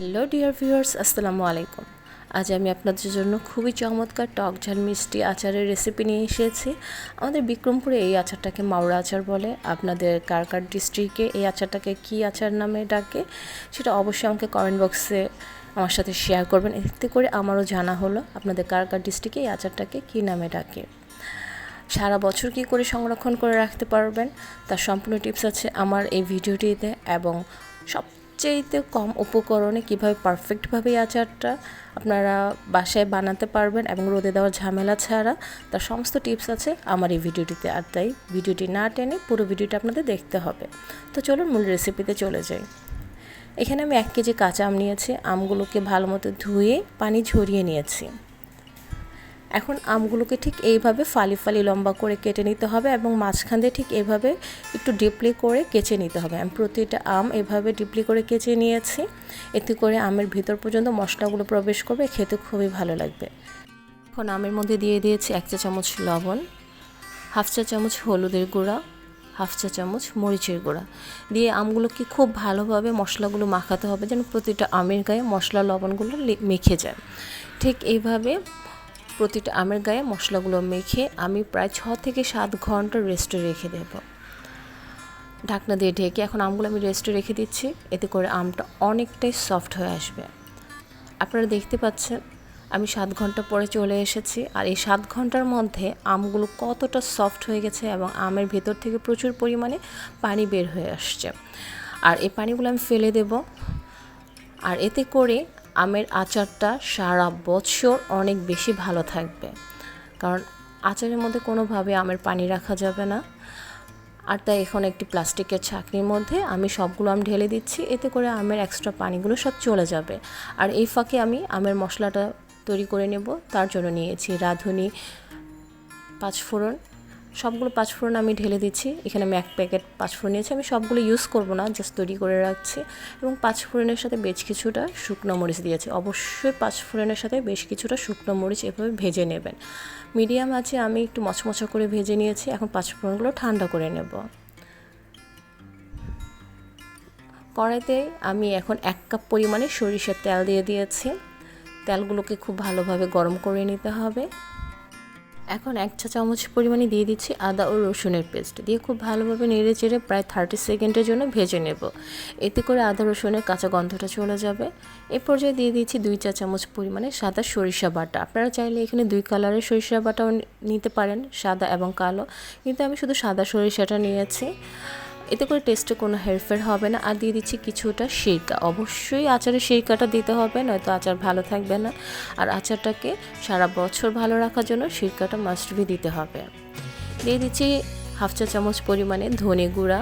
Hello dear viewers, আসসালামু আলাইকুম। আজ আমি আপনাদের জন্য খুবই চমৎকার টক ঝাল মিষ্টি আচারের রেসিপি নিয়ে এসেছি। আমাদের বিক্রমপুরে এই আচারটাকে মাওড়া আচার বলে। আপনাদের কার কার ডিস্ট্রিক্টে এই আচারটাকে কি আচার নামে ডাকে সেটা অবশ্যই আমাকে কমেন্ট বক্সে আমার সাথে শেয়ার করবেন। এতে করে আমারও জানা হলো আপনাদের কার কার ডিস্ট্রিক্টে এই আচারটাকে কী নামে ডাকে। সারা বছর কি করে সংরক্ষণ করে রাখতে পারবেন? তার সম্পূর্ণ টিপস আছে আমার এই ভিডিওটিতে এবং সবচেয়েতে কম উপকরণে কীভাবে পারফেক্টভাবে আচারটা আপনারা বাসায় বানাতে পারবেন এবং রোদে দেওয়ার ঝামেলা ছাড়া, তার সমস্ত টিপস আছে আমার এই ভিডিওটিতে। আর তাই ভিডিওটি না টেনে পুরো ভিডিওটা আপনাদের দেখতে হবে। তো চলুন মূল রেসিপিতে চলে যাই। এখানে আমি এক কেজি কাঁচা আম নিয়েছি। আমগুলোকে ভালো মতো ধুয়ে পানি ঝরিয়ে নিয়েছি। এখন আমগুলোকে ঠিক এইভাবে ফালি ফালি লম্বা করে কেটে নিতে হবে এবং মাঝখান দিয়ে ঠিক এভাবে একটু ডিপলি করে কেচে নিতে হবে। আমি প্রতিটা আম এভাবে ডিপলি করে কেচে নিয়েছি। এতে করে আমের ভিতর পর্যন্ত মশলাগুলো প্রবেশ করবে, খেতে খুবই ভালো লাগবে। এখন আমের মধ্যে দিয়ে দিয়েছি এক চা চামচ লবণ, হাফ চা চামচ হলুদের গুঁড়া, হাফ চা চামচ মরিচের গুঁড়া। দিয়ে আমগুলোকে খুব ভালোভাবে মশলাগুলো মাখাতে হবে যেন প্রতিটা আমের গায়ে মশলা লবণগুলো মেখে যায়। ঠিক এইভাবে প্রতিটা আমের গায়ে মশলাগুলো মেখে আমি প্রায় ছ থেকে সাত ঘণ্টা রেস্টে রেখে দেব। ঢাকনা দিয়ে ঢেকে এখন আমগুলো আমি রেস্টে রেখে দিচ্ছি। এতে করে আমটা অনেকটাই সফট হয়ে আসবে। আপনারা দেখতে পাচ্ছেন, আমি সাত ঘণ্টা পরে চলে এসেছি আর এই সাত ঘণ্টার মধ্যে আমগুলো কতটা সফট হয়ে গেছে এবং আমের ভেতর থেকে প্রচুর পরিমাণে পানি বের হয়ে আসছে। আর এই পানিগুলো আমি ফেলে দেব। আর এতে করে আমের আচারটা সারা বছর অনেক বেশি ভালো থাকবে। কারণ আচারের মধ্যে কোনোভাবে আমের পানি রাখা যাবে না। আর তাই এখন একটি প্লাস্টিকের ছাকনির মধ্যে আমি সবগুলো আম ঢেলে দিচ্ছি। এতে করে আমের এক্সট্রা পানিগুলো সব চলে যাবে। আর এই ফাঁকে আমি আমের মশলাটা তৈরি করে নেব। তার জন্য নিয়েছি রাঁধুনি, পাঁচফোড়ন সবগুলো পাঁচফোড়ন আমি ঢেলে দিচ্ছি। এখানে আমি এক প্যাকেট পাঁচফোড়ন নিয়েছি। আমি সবগুলো ইউজ করব না জাস্ট তৈরি করে রাখছি। এবং পাঁচফোড়নের সাথে বেশ কিছুটা শুকনো মরিচ দিয়েছি। অবশ্যই পাঁচফোড়নের সাথে বেশ কিছুটা শুকনো মরিচ এভাবে ভেজে নেবেন। মিডিয়াম আছে আমি একটু মচমচা করে ভেজে নিয়েছি। এখন পাঁচফোড়নগুলো ঠান্ডা করে নেব। কড়াইতে আমি এখন এক কাপ পরিমাণে সরিষার তেল দিয়ে দিয়েছি। তেলগুলোকে খুব ভালোভাবে গরম করে নিতে হবে। এখন এক চা চামচ পরিমাণে দিয়ে দিচ্ছি আদা ও রসুনের পেস্ট। দিয়ে খুব ভালোভাবে নেড়ে চেড়ে প্রায় থার্টি সেকেন্ডের জন্য ভেজে নেব। এতে করে আদা রসুনের কাঁচা গন্ধটা চলে যাবে। এ পর্যায়ে দিয়ে দিচ্ছি দুই চা চামচ পরিমাণে সাদা সরিষা বাটা। আপনারা চাইলে এখানে দুই কালারের সরিষা বাটাও নিতে পারেন, সাদা এবং কালো। কিন্তু আমি শুধু সাদা সরিষাটা নিয়েছি। এতে করে টেস্টে কোনো হেরফের হবে না। আর দিয়ে দিচ্ছি কিছুটা সিরকা। অবশ্যই আচারে সিরকাটা দিতে হবে, নয়তো আচার ভালো থাকবে না। আর আচারটাকে সারা বছর ভালো রাখার জন্য সিরকাটা মাস্ট বি দিতে হবে। দিয়ে দিচ্ছি হাফ চা চামচ পরিমাণে ধনে গুঁড়া,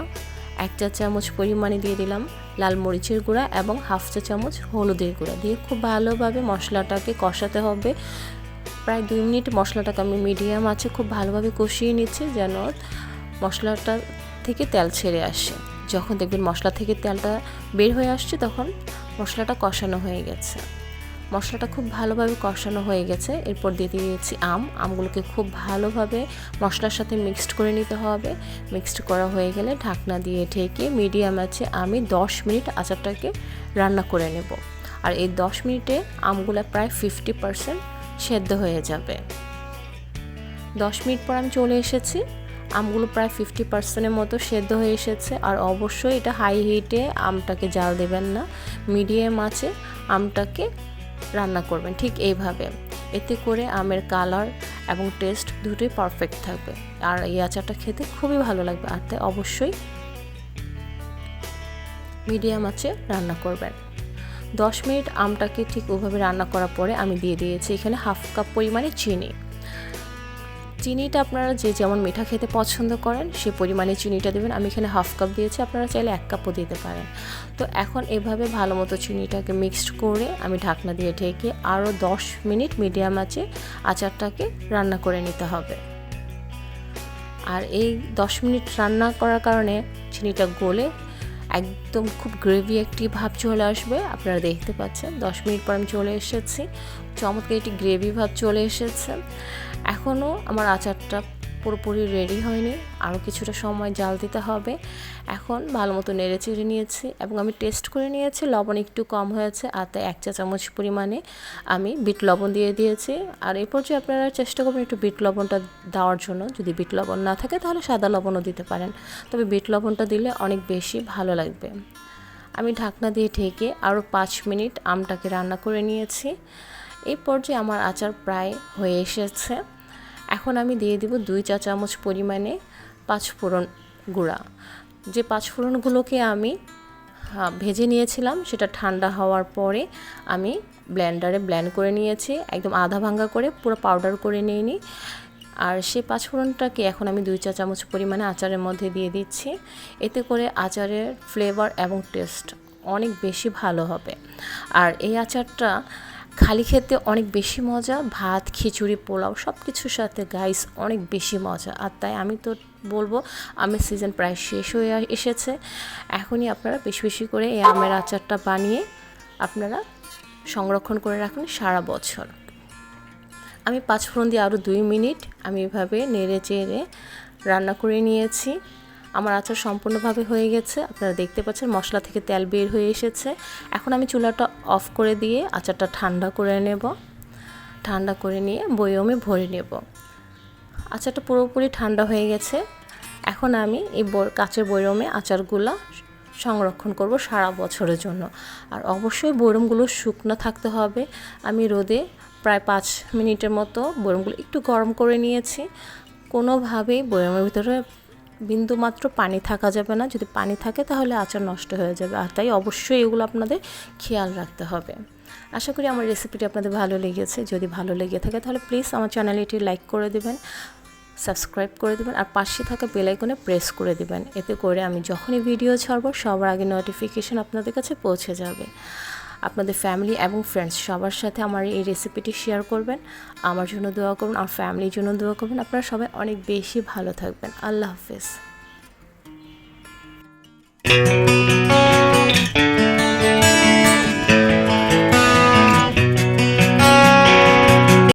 এক চা চামচ পরিমাণে দিয়ে দিলাম লাল মরিচের গুঁড়া এবং হাফ চা চামচ হলুদের গুঁড়া। দিয়ে খুব ভালোভাবে মশলাটাকে কষাতে হবে। প্রায় দুই মিনিট মশলাটাকে আমি মিডিয়াম আছে খুব ভালোভাবে কষিয়ে নিচ্ছি যেন মশলাটা থেকে তেল ছেড়ে আসে। যখন দেখবেন মশলা থেকে তেলটা বের হয়ে আসছে, তখন মশলাটা কষানো হয়ে গেছে। মশলাটা খুব ভালোভাবে কষানো হয়ে গেছে। এরপর দিয়ে দিয়েছি আম। আমগুলোকে খুব ভালোভাবে মশলার সাথে মিক্সড করে নিতে হবে। মিক্সড করা হয়ে গেলে ঢাকনা দিয়ে ঢেকে মিডিয়াম আছে আমি 10 মিনিট আচারটাকে রান্না করে নেব। আর এই 10 মিনিটে আমগুলো প্রায় ফিফটি পারসেন্ট সেদ্ধ হয়ে যাবে। 10 মিনিট পর আমি চলে এসেছি। আমগুলো প্রায় ফিফটি পার্সেন্টের মতো সেদ্ধ হয়ে এসেছে। আর অবশ্যই এটা হাই হিটে আমটাকে জাল দেবেন না। মিডিয়াম আছে, আমটাকে রান্না করবেন ঠিক এইভাবে। এতে করে আমের কালার এবং টেস্ট দুটোই পারফেক্ট থাকবে। আর এই আচারটা খেতে খুবই ভালো লাগবে। আর তাই অবশ্যই মিডিয়াম আছে, রান্না করবেন। দশ মিনিট আমটাকে ঠিক ওভাবে রান্না করার পরে আমি দিয়ে দিয়েছি এখানে হাফ কাপ পরিমাণে চিনি। চিনিটা আপনারা যে যেমন মিঠা খেতে পছন্দ করেন, সে পরিমাণে চিনিটা দেবেন। আমি এখানে হাফ কাপ দিয়েছি, আপনারা চাইলে এক কাপও দিতে পারেন। তো এখন এভাবে ভালো মতো চিনিটাকে মিক্সড করে আমি ঢাকনা দিয়ে ঢেকে আরও দশ মিনিট মিডিয়াম আছে আচারটাকে রান্না করে নিতে হবে। আর এই দশ মিনিট রান্না করার কারণে চিনিটা গলে একদম খুব গ্রেভি একটি ভাব চলে আসবে। আপনারা দেখতে পাচ্ছেন, দশ মিনিট পর আমি চলে এসেছি। চমৎকার একটি গ্রেভি ভাব চলে এসেছে। এখনও আমার আচারটা পুরোপুরি রেডি হয়নি। আরও কিছুটা সময় জাল দিতে হবে। এখন ভালো মতো নেড়ে চেড়ে নিয়েছি এবং আমি টেস্ট করে নিয়েছি। লবণ একটু কম হয়েছে, আর তাই এক চা চামচ পরিমাণে আমি বিট লবণ দিয়ে দিয়েছি। আর এই পর্যায়ে আপনারা চেষ্টা করবেন একটু বিট লবণটা দেওয়ার জন্য। যদি বিট লবণ না থাকে, তাহলে সাদা লবণও দিতে পারেন। তবে বিট লবণটা দিলে অনেক বেশি ভালো লাগবে। আমি ঢাকনা দিয়ে ঢেকে আরও পাঁচ মিনিট আমটাকে রান্না করে নিয়েছি। এই পর্যায়ে আমার আচার প্রায় হয়ে এসেছে। এখন আমি দিয়ে দিব দুই চা চামচ পরিমাণে পাঁচফোড়ন গুঁড়া। যে পাঁচফোড়নগুলোকে আমি ভেজে নিয়েছিলাম, সেটা ঠান্ডা হওয়ার পরে আমি ব্লেন্ডারে ব্লেন্ড করে নিয়েছি, একদম আধা ভাঙ্গা করে, পুরো পাউডার করে নিয়ে নিই আর সেই পাঁচফোড়নটাকে এখন আমি দুই চা চামচ পরিমাণে আচারের মধ্যে দিয়ে দিচ্ছি। এতে করে আচারের ফ্লেভার এবং টেস্ট অনেক বেশি ভালো হবে। আর এই আচারটা খালি খেতে অনেক বেশি মজা, ভাত, খিচুড়ি, পোলাও সব কিছুর সাথে গাইস অনেক বেশি মজা। আর তাই আমি তো বলব, আমের সিজন প্রায় শেষ হয়ে এসেছে। এখনই আপনারা বেশি বেশি করে এই আমের আচারটা বানিয়ে আপনারা সংরক্ষণ করে রাখুন সারা বছর। আমি পাঁচ পাঁচফোড়ন দিয়ে আরও দুই মিনিট আমি এভাবে নেড়ে চেড়ে রান্না করে নিয়েছি। আমার আচার সম্পূর্ণভাবে হয়ে গেছে। আপনারা দেখতে পাচ্ছেন মশলা থেকে তেল বের হয়ে এসেছে। এখন আমি চুলাটা অফ করে দিয়ে আচারটা ঠান্ডা করে নেব। ঠান্ডা করে নিয়ে বয়মে ভরে নেব। আচারটা পুরোপুরি ঠান্ডা হয়ে গেছে। এখন আমি এই কাঁচের বয়মে আচারগুলো সংরক্ষণ করব সারা বছরের জন্য। আর অবশ্যই বয়রমগুলো শুকনো থাকতে হবে। আমি রোদে প্রায় পাঁচ মিনিটের মতো বয়রমগুলো একটু গরম করে নিয়েছি। কোনোভাবেই বয়মের ভিতরে বিন্দু মাত্র পানি থাকা যাবে না। যদি পানি থাকে তাহলে আচার নষ্ট হয়ে যাবে। আর তাই অবশ্যই এগুলো আপনাদের খেয়াল রাখতে হবে। আশা করি আমার রেসিপিটি আপনাদের ভালো লেগেছে। যদি ভালো লেগে থাকে তাহলে প্লিজ আমার চ্যানেলটি লাইক করে দেবেন সাবস্ক্রাইব করে দেবেন, আর পাশে থাকা বেলাইকনে প্রেস করে দেবেন। এতে করে আমি যখনই ভিডিও ছাড়বো, সবার আগে নোটিফিকেশান আপনাদের কাছে পৌঁছে যাবে। আপনাদের ফ্যামিলি এবং ফ্রেন্ডস সবার সাথে আমার এই রেসিপিটি শেয়ার করবেন। আমার জন্য দোয়া করবেন আমার ফ্যামিলির জন্য দোয়া করবেন। আপনারা সবাই অনেক বেশি ভালো থাকবেন। আল্লাহ হাফেজ।